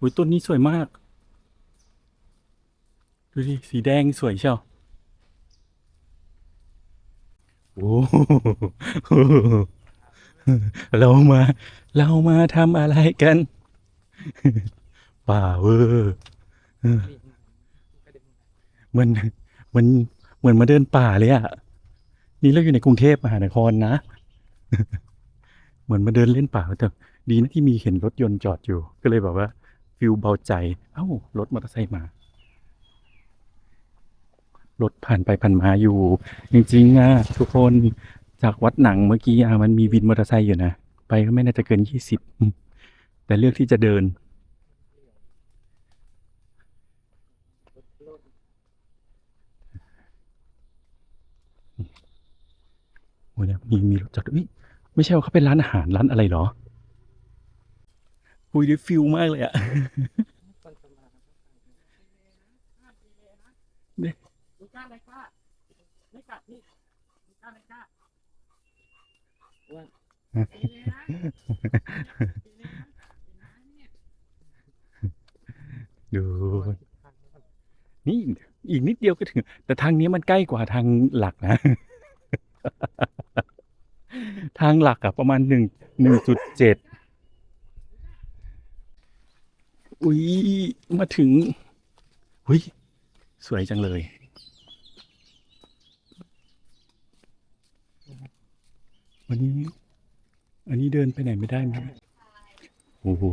อุ้ยต้นนี้สวยมาก ดูดิ สีแดงสวยเชียวโอ้โหเรามา เรามาทำอะไรกัน ป่าเวอร์เอเหมือนเหมือนเหมือนมาเดินป่าเลยอะนี่เราอยู่ในกรุงเทพมหานครนะ เหมือนมาเดินเล่นป่าแต่ดีนะที่มีเห็นรถยนต์จอดอยู่ ก็เลยแบบว่า ฟิลเบาใจ เอ้ารถมอเตอร์ไซค์มารถผ่านไปผ่านมาอยู่ จริงๆอะทุกคนจากวัดหนังเมื่อกี้อะมันมีวินมอเตอร์ไซค์อยู่นะ ไปก็ไม่น่าจะเกินยี่สิบแต่เลือกที่จะเดิน โอ้ยมีมีรถจอดอุ๊ยไม่ใช่ว่าเขาเป็นร้านอาหารร้านอะไรหรอ คุยได้ฟิลมากเลยอะเนี่ยลูก้าอะไรก้าไม่กัดพี่ลูก้าไรก้าอ้วนดีเลยนะดีเลยนะเห็นไหมเนี่ยดู นี่อีกนิดเดียวก็ถึง แต่ทางนี้มันใกล้กว่าทางหลักนะ ทางหลักอะประมาณหนึ่งหนึ่งจุดเจ็ด อุ้ยมาถึงอุ้ยสวยจังเลย วันนี้ อันนี้เดินไปไหนไม่ได้ไหมโอ้โห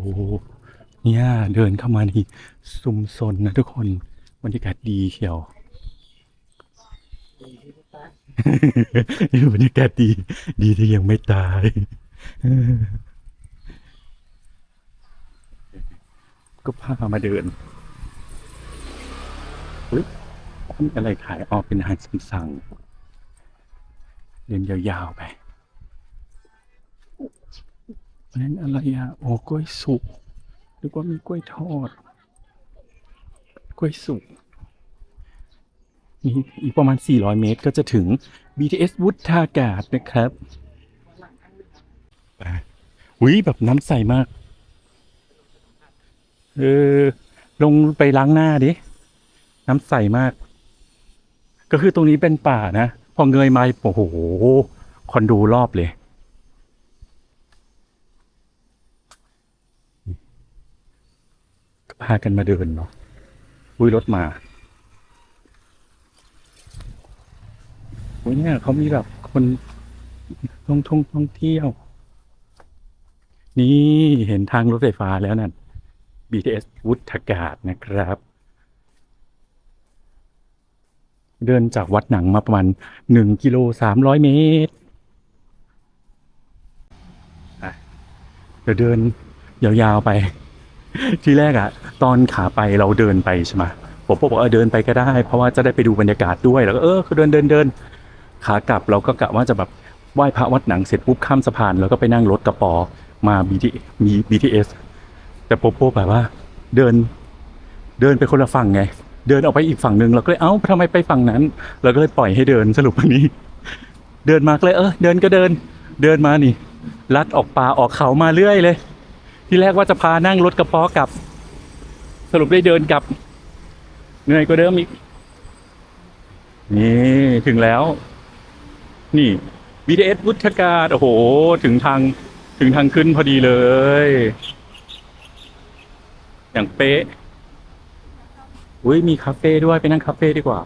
เนี่ยเดินเข้ามานี่ซุมซนนะทุกคนบรรยากาศดีเชียวดีที่ลูกตาบรรยากาศดี ดีที่ยังไม่ตายเออ ก็พามาเดินอุ๊ยอะไรขายออกเป็นอาหารสั่งๆเดินยาวๆไปนั้นอะไรอะ โอ้กล้วยสุกหรือว่ามีกล้วยทอด กล้วยสุกนี่อีกประมาณ 400 เมตรก็จะถึง BTS วุฒากาศนะครับอุ้ยแบบน้ำใสมาก เออ ลงไปล้างหน้าดิ น้ำใสมาก ก็คือตรงนี้เป็นป่านะ พอเงยมาโอ้โห คอนโดรอบเลย พากันมาเดินเนาะอุ้ยรถมาโอ้ยเนี่ยเขามีแบบคนท่องท่องท่องเที่ยว นี่เห็นทางรถไฟฟ้าแล้วนั่น BTS วุฒากาศนะครับ เดินจากวัดหนังมาประมาณหนึ่งกิโลสามร้อยเมตรเดี๋ยวเดินยาวๆไป ที่แรกอะตอนขาไปเราเดินไปใช่ไหมผมบอกว่าเออเดินไปก็ได้ เพราะว่าจะได้ไปดูบรรยากาศด้วยแล้วก็เออเดินเดินเดินขากลับเราก็กะว่าจะแบบไหว้พระวัดหนังเสร็จปุ๊บข้ามสะพานแล้วก็ไปนั่งรถกระปอมา BTS มี BTS แต่โปโปแบบว่า เดิน เดินไปคนละฝั่งไง เดินออกไปอีกฝั่งหนึ่งเราก็เลยเอ้าทำไมไปฝั่งนั้น เราก็เลยปล่อยให้เดินสรุปวันนี้ เดินมาก็เลยเออเดินก็เดิน เดินมานี่ ลัดออกป่าออกเขามาเรื่อยเลย ที่แรกว่าจะพานั่งรถกระป๋อกลับ สรุปได้เดินกลับเหนื่อยกว่าเดิมอีกนี่ถึงแล้ว นี่ BTS วุฒากาศโอ้โห ถึงทางถึงทางขึ้นพอดีเลย อย่างเป๊ะอุ้ยมีคาเฟ่ด้วยไปนั่งคาเฟ่ดีกว่า